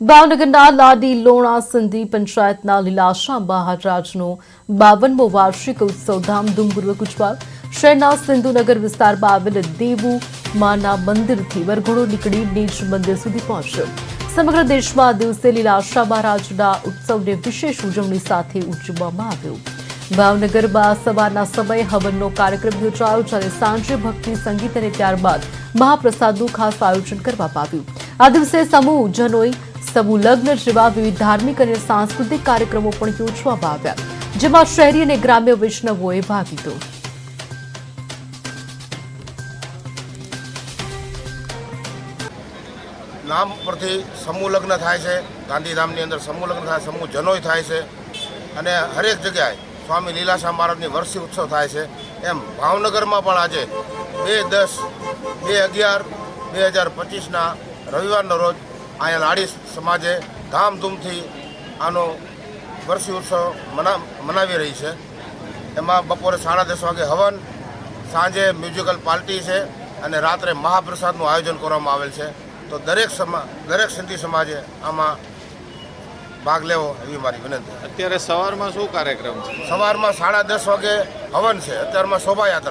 ભાવનગરના લાડી લોણા સિંધી પંચાયતના લીલાશા મહારાજનો બાવનમો વાર્ષિક ઉત્સવ ધામધૂમપૂર્વક ઉજવાયો. શહેરના સિંધુનગર વિસ્તારમાં આવેલ દેવુ માના મંદિરથી વરઘોડો નીકળી નીચ મંદિર સુધી પહોંચ્યો. સમગ્ર દેશમાં દિવસે લીલાશા મહારાજના ઉત્સવને વિશેષ ઉજવણી સાથે ઉજવવામાં આવ્યો. ભાવનગરમાં સવારના સમયે હવનનો કાર્યક્રમ યોજાયો, જ્યારે સાંજે ભક્તિ, સંગીત અને ત્યારબાદ મહાપ્રસાદનું ખાસ આયોજન કરવામાં આવ્યું. આ દિવસે સમૂહ જનોઈ સમૂહ લગ્ન જેવા વિવિધ ધાર્મિક અને સાંસ્કૃતિક કાર્યક્રમો પણ યોજવામાં આવ્યા, જેમાં શહેરી અને ગ્રામ્ય વૈષ્ણવોએ ભાગ લીધો. નામ પરથી સમૂહ લગ્ન થાય છે, ગાંધીધામની અંદર સમૂહ લગ્ન થાય, સમૂહ જનોય થાય છે, અને હરેક જગ્યાએ સ્વામી લીલાશા મહારાજની વર્ષી ઉત્સવ થાય છે. એમ ભાવનગરમાં પણ આજે બે દસ, બે અગિયાર, બે હજાર પચીસના રવિવારના રોજ અહીંયા લાડી સમાજે ધામધૂમથી આનો વર્ષી ઉત્સવ મના મનાવી રહી છે. એમાં બપોરે સાડા દસ વાગે હવન સાંજે મ્યુઝિકલ પાર્ટી છે અને રાત્રે મહાપ્રસાદનું આયોજન કરવામાં આવેલ છે. તો દરેક સમા દરેક સિંધી સમાજે આમાં ભાગ લેવો એવી મારી વિનંતી. અત્યારે સવારમાં શું કાર્યક્રમ છે? સવારમાં સાડા દસ વાગે હવન છે. અત્યારમાં શોભાયાત્રા